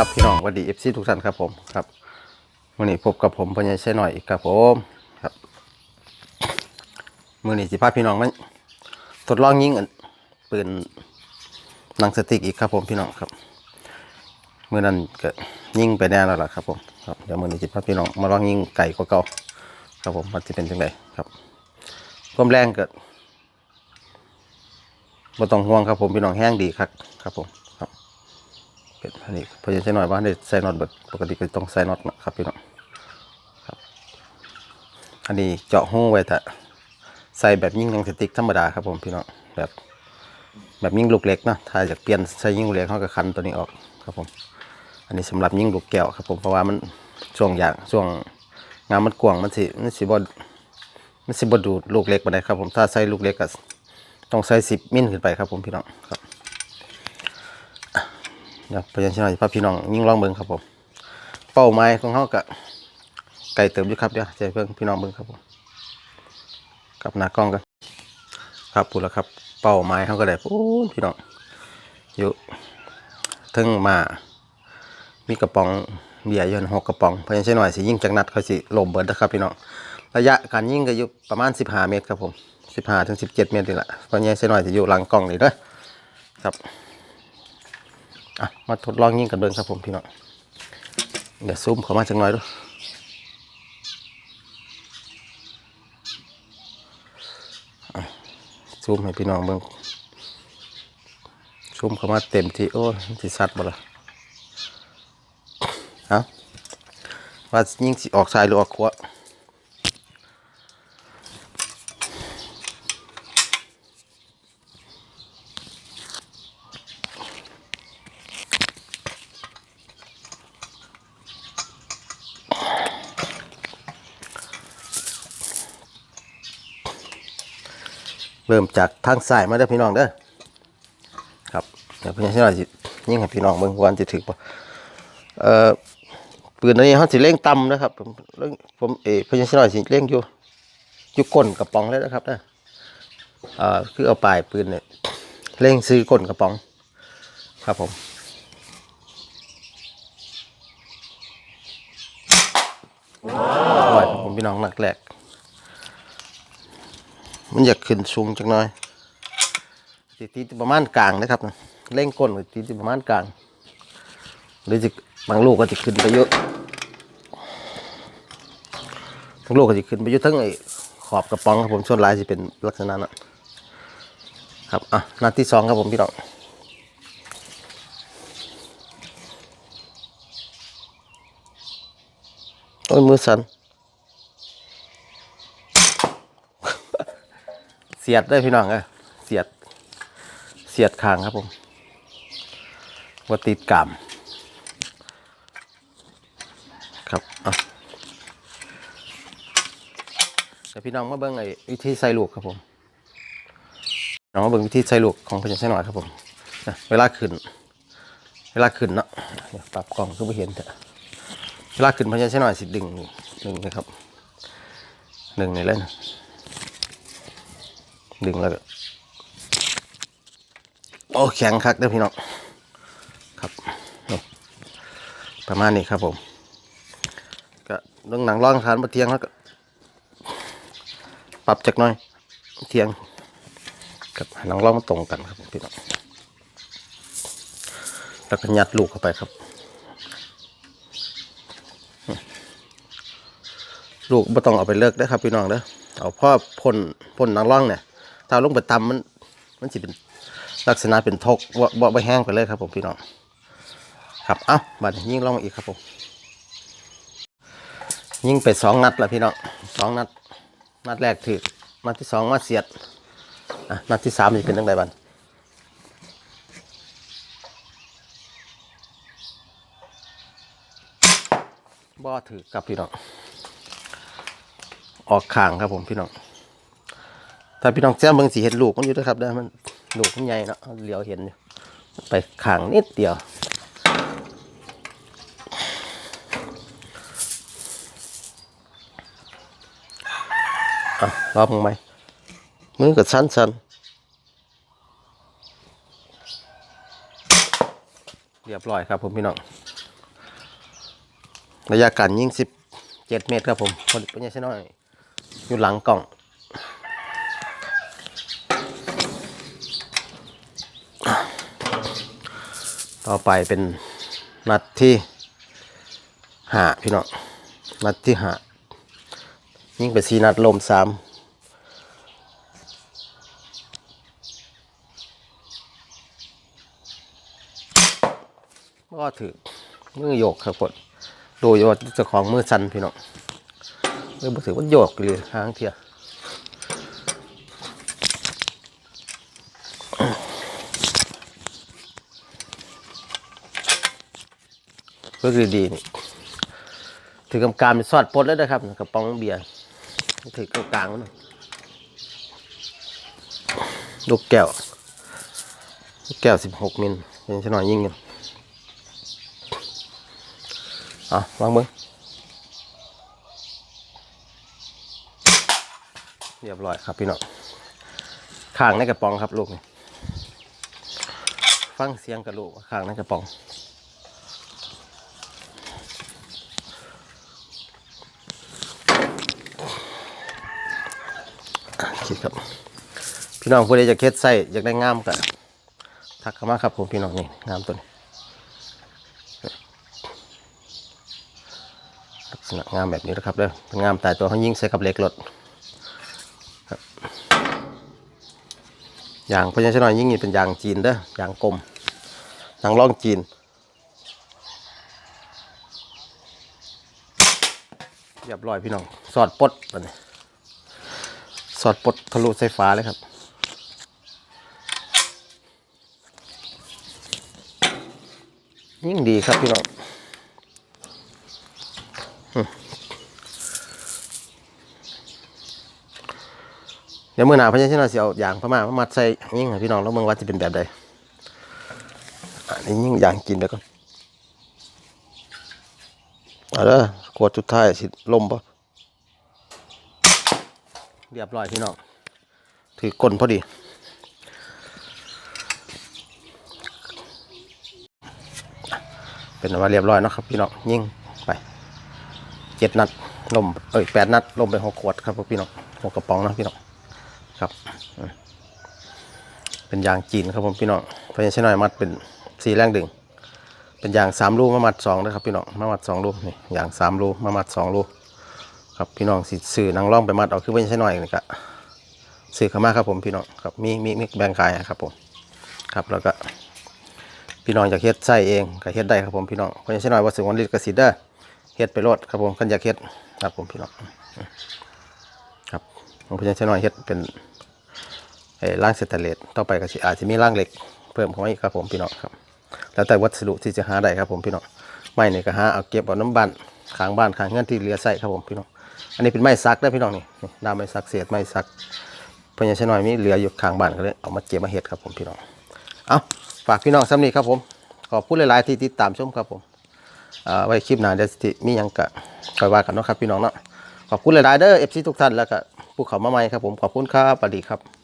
ครับพี่น้องสวัสดีเอฟซีทุกท่านครับผมครับมื่อนี้พบกับผมพญายใช่หน่อยอีกครับผมครับมื่อนี้สิพาพี่น้องมันทดลองยิงปืนหนังสติกอีกครับผมพี่น้องครับเมื่อนั้นก็ยิงไปแน่แล้วล่ะครับผมครับเดี๋ยวมื่อนี้สิพาพี่น้องมาลองยิงไก่กว่าเก่าครับผมมันจะเป็นจังไงครับความแรงเกิดบ่ต้องห่วงครับผมพี่น้องแห้งดีครับครับผม เป็นอันนี้พอจะใช้หน่อยว่าได้ใส่น็อตเบิดปกติก็ต้องใส่น็อตนะครับพี่น้องครับ อันนี้เจาะหูไว้แต่ใส่แบบยิ่งหนังสติ๊กธรรมดาครับผมพี่น้องแบบแบบยิ่งลูกเล็กเนาะถ้าอยากเปลี่ยนใส่ยิ่งลูกเล็กเขาก็คันตัวนี้ออกครับผม อันนี้สำหรับยิ่งลูกแก้วครับผมเพราะว่ามันช่วงอย่างช่วงงานมันกว้างมันสิมันสิบอดมันสิบอดูดลูกเล็กมาได้ครับผมถ้าใส่ลูกเล็กก็ต้องใส่สิบมิลขึ้นไปครับผมพี่น้องครับ เดี๋ยวพยัญชนะพาพี่น้องยิ่งลองเบิ่งครับผมเป้าหมายของเขากะไก่เติมอยู่ครับเดี๋ยวจะให้เพิ่งพี่น้องเบิ่งครับผมกับหน้ากล้องกันครับพูแล้วครับ เป้าหมายเขาก็ได้พูพี่น้องอยู่ถึงมา มีกระป๋องเบียร์ยู่หกกระป๋องพยัญชนะสิยิ่งจากนัดเขาสิลมเบิดนะครับพี่น้องระยะการยิ่งก็อยู่ประมาณ 15 เมตรครับผม 15ถึง17 เมตรนี่แหละพยัญชนะสิอยู่หลังกล้องนี่เด้อครับ อะมาทดลองยิงกันเบิ่งครับผมพี่น้องเดี๋ยวซูมเข้ามาจังหน่อยดูซูมให้พี่น้องเบิ่งซูมเข้ามาเต็มที่โอ้ยสิสัตว์บ่ล่ะเอาว่ายิงสิออกซ้ายหรือออกขวา เริ่มจากทางซ้ายมาเด้อพี่น้องเด้อครับเดี๋ยวพี่น้องสิยิ่งให้พี่น้องเบิ่งวันจะถึกบ่เอ่อปืนอันนี้เขาสิเร่งต่ำนะครับผมเร่งผมเออพี่น้องสิเร่งอยู่อยู่ก้นกระป๋องเลยนะครับเด้อเอ่อคือเอาปลายปืนเนี่ยเร่งซื้อก้นกระป๋อง ครับผมปล่อยผมพี่น้องหนักแรก มันอยากขึ้นสูงจังหน่อยตีตีประมาณกลางนะครับนะเร่งก้นตีตีประมาณกลางหรือจะบางลูกก็จะขึ้นไปเยอะบางลูกก็จะขึ้นไปเยอะทั้งไอ้ขอบกระป๋องครับผมส่วนลายจะเป็นลักษณะนั้นครับอะนัดที่สองครับผมพี่น้องโอ้ยมือสั่น เสียดได้พี่น้องเอ้ยเสียด เสียดคางครับผมว่าติดกามครับอะเดี๋ยวพี่น้องมาเบิ้งไอ้วิธีใส่ลูกครับผมน้องมาเบิ้งวิธีใส่ลูกของพยัญชนหน่อยครับผมนะเวลาขึ้น เวลาขึ้นเนาะเดี๋ยวปรับกล้องคือไม่เห็นเถอะเวลาขึ้นพยัญชนหน่อยสิดึงดึงนะครับหนึ่งนี่เลยนะ ดึงแล้วก็โอ้แข็งคักเด้อพี่น้องครับประมาณนี้ครับผมก็เรื่องหนังร่องทานมาเทียงแล้วก็ปรับจากหน้อยเทียงกับหนังร่องมันตรงกันครับพี่น้องแล้วก็ยัดลูกเข้าไปครับ ลูกไม่ต้องเอาไปเลิกได้ครับพี่น้องเด้อเอาพ่อพ่นพ่นหนังร่องเนี่ย ถ้าลงไปตำมัน มันจะเป็นลักษณะเป็นทกบ่บ่ไปแห้งไปเลยครับผมพี่น้องครับเอ้าบัดยิ่งลองมาอีกครับผมยิ่งไปสองนัดล้วพี่น้องสองนัด นัดแรกถือนัดที่สองมาเสียดนัดที่สามจะเป็นตั้งแต่บันบ่อถือกับพี่น้องออกข้างครับผมพี่น้อง ถ้าพี่น้องแจ้เบิ่งสีเห็นลูกมันอยู่ด้วยครับเด้มันลูกมันใหญ่เนาะเหลียวเห็นอยู่ไปข้างนิดเดียวอะรอบมึงไหมมือกับสั้นสั้นเรียบร้อยครับผมพี่น้องระยะการยิงสิบเจ็ดเมตรครับผมพอดีเป็นยังไงน้อยอยู่หลังกล่อง ต่อไปเป็นนัดที่หาพี่น้องนัดที่หายิ่งไปสีนัดลมสามก็ถือมือโยกครับกดดูยกเจ้าของมือสันพี่น้องเลยบ่ถือว่าโยกเลยหางเทีย ก็คือดีนี่ถือกำการเป็นซอดปลดแล้วนะครับกระป๋องเบียร์ถือกลางๆไว้หน่อยลูกแก้วลูกแก้วสิบหกมิลเป็นชน่อยยิ่งกันอะวางมือเรียบร้อยครับพี่น้องข้างในกระป๋องครับลูกนี่ฟังเสียงกระลูกข้างในกระป๋อง คครับ พี่น้องผู้ใดจะเคสไส้อยากได้งามก็ทักเข้ามาครับผมพี่น้องนี่งามตัวนี้ลักษณะงามแบบนี้นะครับเด้อเป็นงามตายตัวเขายิ่งใส่กับเหล็กรถครับยางพราะฉะนั้นหน่อยิ่งนี่เป็นยางจีนเด้อยางกลมยางล่องจีนเรียบร้อยพี่น้อง สอดปดอันนี้ อดปลดทะลุไฟฟ้าเลยครับ ยิ่งดีครับพี่น้องเดี๋ยวมือหนาพญาชินาเสียวอย่างพม่ามามัดใส่ยิ่งพี่น้องแล้วเมืองว่าจะเป็นแบบใดอันนี้ยิ่งอย่างกินแล้วก็เอาเด้อกวดสุดท้ายสิลมปะ เรียบร้อยพี่น้องถือกลนพอดี เป็นอันว่าเรียบร้อยนะครับพี่น้องยิ่งไปเจ็ดนัดลมเอ้ยแปดนัดลมไปหกขวดครับพี่น้องหกกระป๋องนะพี่น้องครับ เป็นยางจีนครับผมพี่น้องพญาชน้อยมัดเป็นสีแรงดึง เป็นยางสามลูกมามัดสองนะครับพี่น้องมามัดสองลูกนี่ยางสามลูกมามัดสองลูก ครับพี่น้องสิสื่อนางร่องไปมัดเอาคือพญาชน้อยนี่ก็สื่อขามาครับผมพี่น้องครับมีมีมีแบ่งขายครับผมครับแล้วก็พี่น้องอยากเฮ็ดไส้เองก็เฮ็ดได้ครับผมพี่น้องพญาชน้อยวัดสุวรรณฤทธิ์กสิทธิ์เด้อเฮ็ดไปรดครับผมขันอยากเฮ็ดครับผมพี่น้องครับของพญาชน้อยเฮ็ดเป็นไอ้ร่างสแตนเลสต่อไปก็สิอาจจะมีร่างเหล็ก เพิ่มเข้ามาอีกครับผมพี่น้องครับ แล้วแต่วัสดุที่จะหาได้ครับผมพี่น้องไม้นี่ยก็หาเอาเก็บเอาน้ำบ้านขางบ้านขางเงื่อนที่เหลือใส่ครับผมพี่น้อง อันนี้เป็นไม้ซักได้พี่น้องนี่ด้ามไม้ซักเศษไม้ซักเพญาชน้อยมีเหลืออยู่ข้างบ้านก็เลยเอามาเก็บมาเห็ดครับผมพี่น้อง เอาฝากพี่น้องซ้ำนี้ครับผมขอบคุณหลายๆที่ติดตามชมครับผมไว้คลิปหน้าเดี๋ยวสิมียังกะคอยว่ากันเนาะครับพี่น้องเนาะขอบคุณหลายๆเด้อเอฟซีทุกท่านแล้วก็ผู้เขามาใหม่ครับผมขอบคุณครับสวัสดีครับ